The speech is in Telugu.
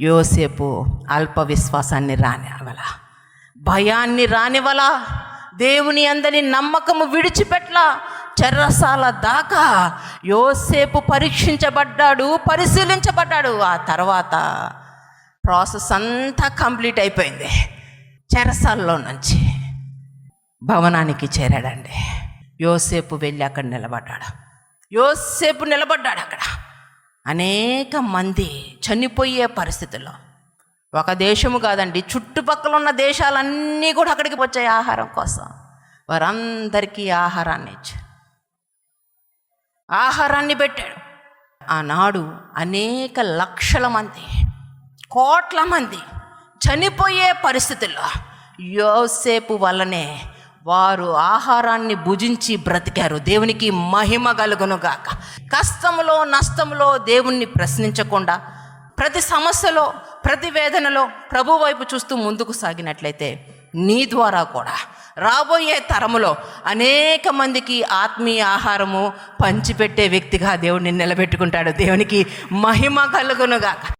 యోసేపు అల్ప విశ్వాసాన్ని రానివల భయాన్ని రానివల దేవుని అందరి నమ్మకము విడిచిపెట్ల. చెర్రసాల దాకా యోసేపు పరీక్షించబడ్డాడు పరిశీలించబడ్డాడు. ఆ తర్వాత ప్రాసెస్ అంతా కంప్లీట్ అయిపోయింది. చెరసాల్లో నుంచి భవనానికి చేరాడండి. యోసేపు వెళ్ళి అక్కడ నిలబడ్డాడు. యోసేపు నిలబడ్డాడు అక్కడ. అనేక మంది చనిపోయే పరిస్థితుల్లో. ఒక దేశము కాదండి చుట్టుపక్కల ఉన్న దేశాలన్నీ కూడా అక్కడికి వచ్చాయి ఆహారం కోసం వారందరికీ ఆహారాన్ని ఇచ్చారు. ఆహారాన్ని పెట్టాడు ఆనాడు అనేక లక్షల మంది కోట్ల మంది చనిపోయే పరిస్థితుల్లో యోసేపు వల్లనే వారు ఆహారాన్ని భుజించి బ్రతికారు. దేవునికి మహిమ కలుగునుగాక. కష్టములో నష్టములో దేవుణ్ణి ప్రశ్నించకుండా ప్రతి సమస్యలో ప్రతి వేదనలో ప్రభు వైపు చూస్తూ ముందుకు సాగినట్లయితే నీ ద్వారా కూడా రాబోయే తరములో అనేక మందికి ఆత్మీయ ఆహారము పంచిపెట్టే వ్యక్తిగా దేవుడిని నిలబెట్టుకుంటాడు. దేవునికి మహిమ కలుగునుగాక.